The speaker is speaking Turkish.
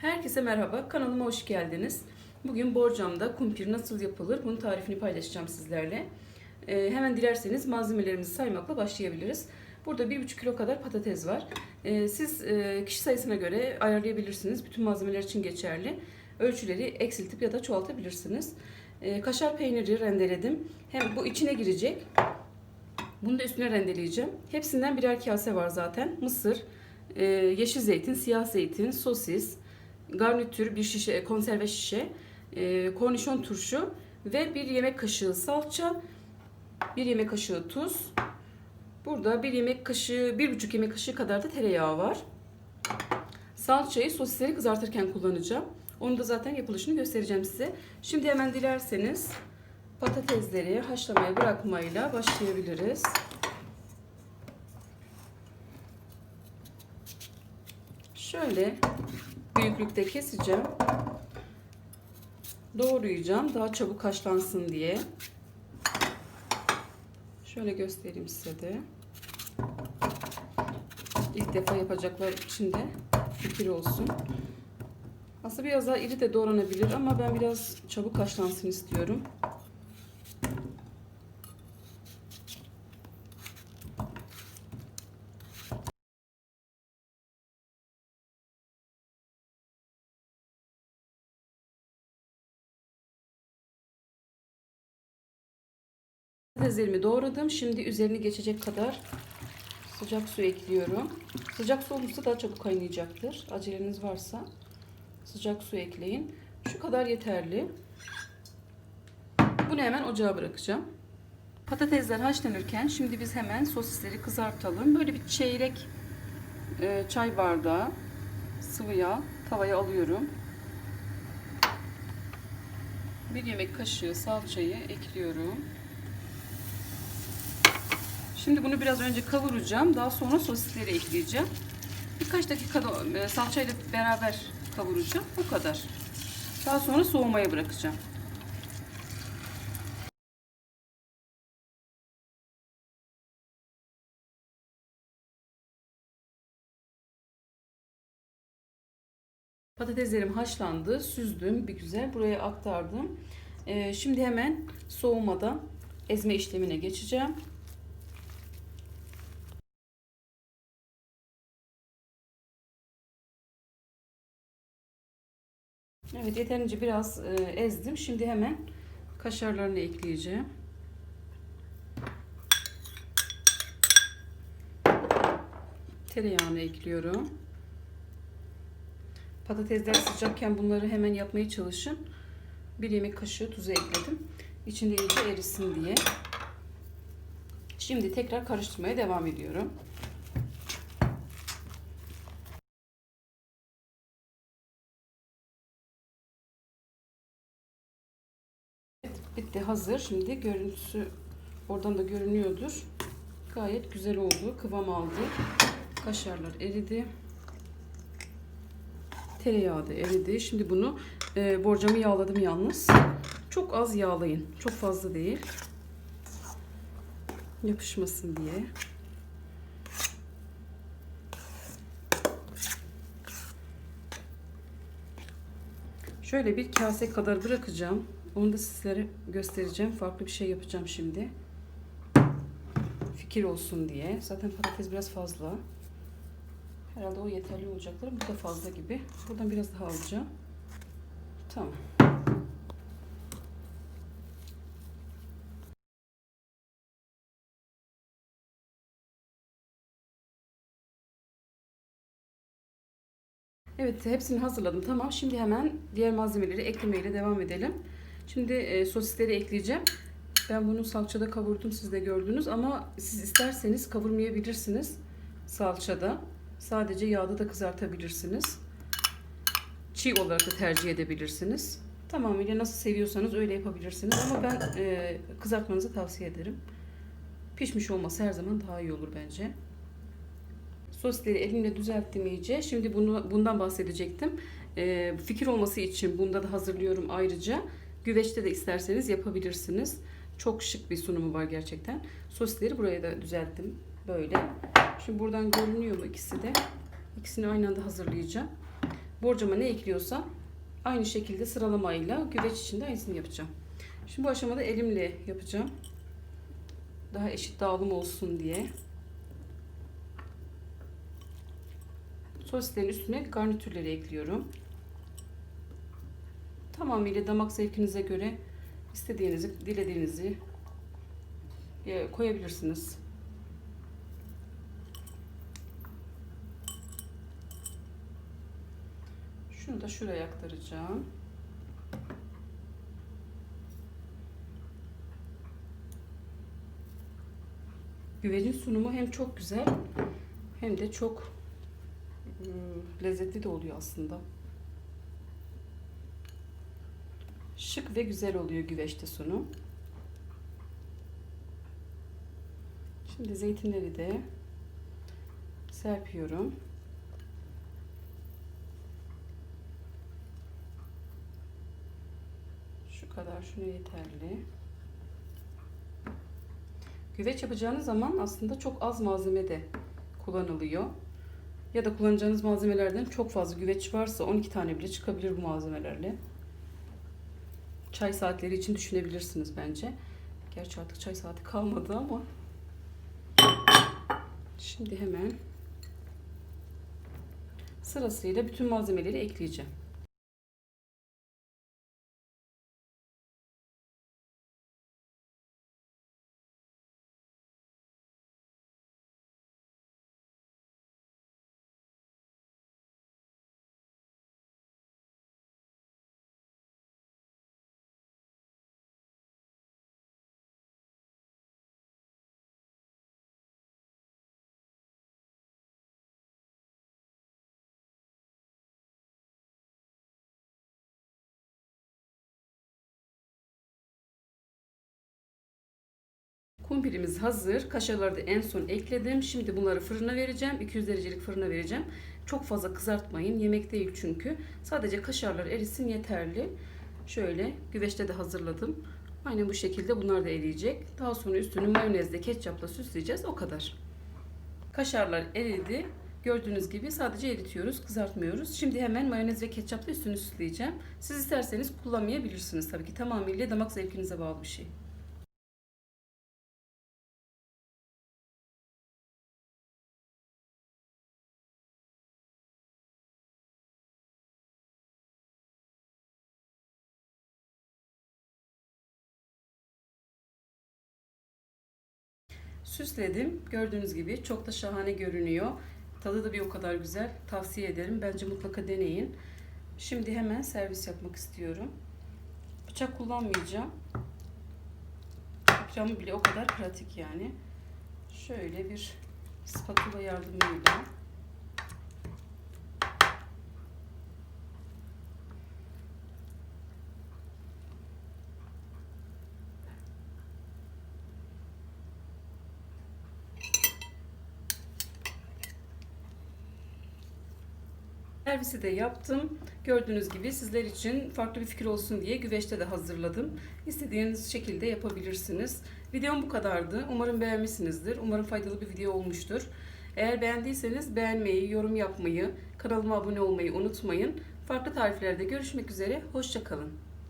Herkese merhaba, kanalıma hoş geldiniz. Bugün borcamda kumpir nasıl yapılır bunun tarifini paylaşacağım sizlerle. Ee, hemen dilerseniz malzemelerimizi saymakla başlayabiliriz. Burada 1,5 kilo kadar patates var. Ee, siz e, kişi sayısına göre ayarlayabilirsiniz. Bütün malzemeler için geçerli. Ölçüleri eksiltip ya da çoğaltabilirsiniz. Ee, kaşar peyniri rendeledim. Hem bu içine girecek. Bunu da üstüne rendeleyeceğim. Hepsinden birer kase var zaten. Mısır, e, yeşil zeytin, siyah zeytin, sosis, garnitür, bir şişe, konserve şişe, e, kornişon turşu ve bir yemek kaşığı salça, bir yemek kaşığı tuz. Burada bir yemek kaşığı, bir buçuk yemek kaşığı kadar da tereyağı var. Salçayı sosisleri kızartırken kullanacağım. Onu da zaten yapılışını göstereceğim size. Şimdi hemen dilerseniz patatesleri haşlamaya bırakmayla başlayabiliriz. Şöyle büyüklükte keseceğim. Doğrayacağım daha çabuk haşlansın diye. Şöyle göstereyim size de. İlk defa yapacaklar için de fikir olsun. Aslında biraz daha iri de doğranabilir ama ben biraz çabuk haşlansın istiyorum. Patateslerimi doğradım. Şimdi üzerini geçecek kadar sıcak su ekliyorum. Sıcak su olursa daha çabuk kaynayacaktır. Aceleniz varsa sıcak su ekleyin. Şu kadar yeterli. Bunu hemen ocağa bırakacağım. Patatesler haşlanırken şimdi biz hemen sosisleri kızartalım. Böyle bir çeyrek e, çay bardağı sıvı yağ tavaya alıyorum. Bir yemek kaşığı salçayı ekliyorum. Şimdi bunu biraz önce kavuracağım. Daha sonra sosisleri ekleyeceğim. Birkaç dakikada e, salçayla beraber kavuracağım. Bu kadar. Daha sonra soğumaya bırakacağım. Patateslerim haşlandı. Süzdüm bir güzel. Buraya aktardım. Ee, şimdi hemen soğumadan ezme işlemine geçeceğim. Evet yeterince biraz e, ezdim. Şimdi hemen kaşarlarını ekleyeceğim. Tereyağını ekliyorum. Patatesler sıcakken bunları hemen yapmaya çalışın. Bir yemek kaşığı tuzu ekledim. İçinde iyice erisin diye. Şimdi tekrar karıştırmaya devam ediyorum. Bitti hazır. Şimdi görüntüsü oradan da görünüyordur. Gayet güzel oldu. Kıvam aldı. Kaşarlar eridi. Tereyağı da eridi. Şimdi bunu e, borcamı yağladım yalnız. Çok az yağlayın. Çok fazla değil. Yapışmasın diye. Şöyle bir kase kadar bırakacağım. Onu da sizlere göstereceğim. Farklı bir şey yapacağım şimdi. Fikir olsun diye. Zaten patates biraz fazla. Herhalde o yeterli olacaktır. Bu da fazla gibi. Buradan biraz daha alacağım. Tamam. Evet hepsini hazırladım. Tamam şimdi hemen diğer malzemeleri eklemeyle devam edelim. Şimdi e, sosisleri ekleyeceğim. Ben bunu salçada kavurdum siz de gördünüz ama siz isterseniz kavurmayabilirsiniz salçada. Sadece yağda da kızartabilirsiniz. Çiğ olarak da tercih edebilirsiniz. Tamamıyla nasıl seviyorsanız öyle yapabilirsiniz ama ben e, kızartmanızı tavsiye ederim. Pişmiş olması her zaman daha iyi olur bence. Sosisleri elimle düzelttim iyice. Şimdi bunu bundan bahsedecektim. E, fikir olması için bunda da hazırlıyorum ayrıca. Güveçte de isterseniz yapabilirsiniz. Çok şık bir sunumu var gerçekten. Sosisleri buraya da düzelttim. Böyle. Şimdi buradan görünüyor mu ikisi de? İkisini aynı anda hazırlayacağım. borcama ne ekliyorsam aynı şekilde sıralamayla güveç için de aynısını yapacağım. Şimdi bu aşamada elimle yapacağım. Daha eşit dağılım olsun diye. Sosislerin üstüne garnitürleri ekliyorum. Tamamıyla damak zevkinize göre istediğinizi, dilediğinizi e, koyabilirsiniz. Şunu da şuraya aktaracağım. Güvecin sunumu hem çok güzel hem de çok lezzetli de oluyor aslında. Şık ve güzel oluyor güveçte sunum. Şimdi zeytinleri de serpiyorum. Şu kadar şunu yeterli. Güveç yapacağınız zaman aslında çok az malzeme de kullanılıyor. Ya da kullanacağınız malzemelerden çok fazla güveç varsa 12 tane bile çıkabilir bu malzemelerle. Çay saatleri için düşünebilirsiniz bence. Gerçi artık çay saati kalmadı ama. Şimdi hemen sırasıyla bütün malzemeleri ekleyeceğim. Kumpirimiz hazır. Kaşarları da en son ekledim. Şimdi bunları fırına vereceğim. 200 derecelik fırına vereceğim. Çok fazla kızartmayın. Yemek değil çünkü. Sadece kaşarlar erisin yeterli. Şöyle güveçte de hazırladım. Aynen bu şekilde bunlar da eriyecek. Daha sonra üstünü mayonezle ketçapla süsleyeceğiz. O kadar. Kaşarlar eridi. Gördüğünüz gibi sadece eritiyoruz, kızartmıyoruz. Şimdi hemen mayonez ve ketçapla üstünü süsleyeceğim. Siz isterseniz kullanmayabilirsiniz tabii ki. Tamamıyla damak zevkinize bağlı bir şey. Süsledim. Gördüğünüz gibi çok da şahane görünüyor. Tadı da bir o kadar güzel. Tavsiye ederim. Bence mutlaka deneyin. Şimdi hemen servis yapmak istiyorum. Bıçak kullanmayacağım. İkramı bile o kadar pratik yani. Şöyle bir spatula yardımıyla Servisi de yaptım. Gördüğünüz gibi sizler için farklı bir fikir olsun diye güveçte de hazırladım. İstediğiniz şekilde yapabilirsiniz. Videom bu kadardı. Umarım beğenmişsinizdir. Umarım faydalı bir video olmuştur. Eğer beğendiyseniz beğenmeyi, yorum yapmayı, kanalıma abone olmayı unutmayın. Farklı tariflerde görüşmek üzere. Hoşçakalın.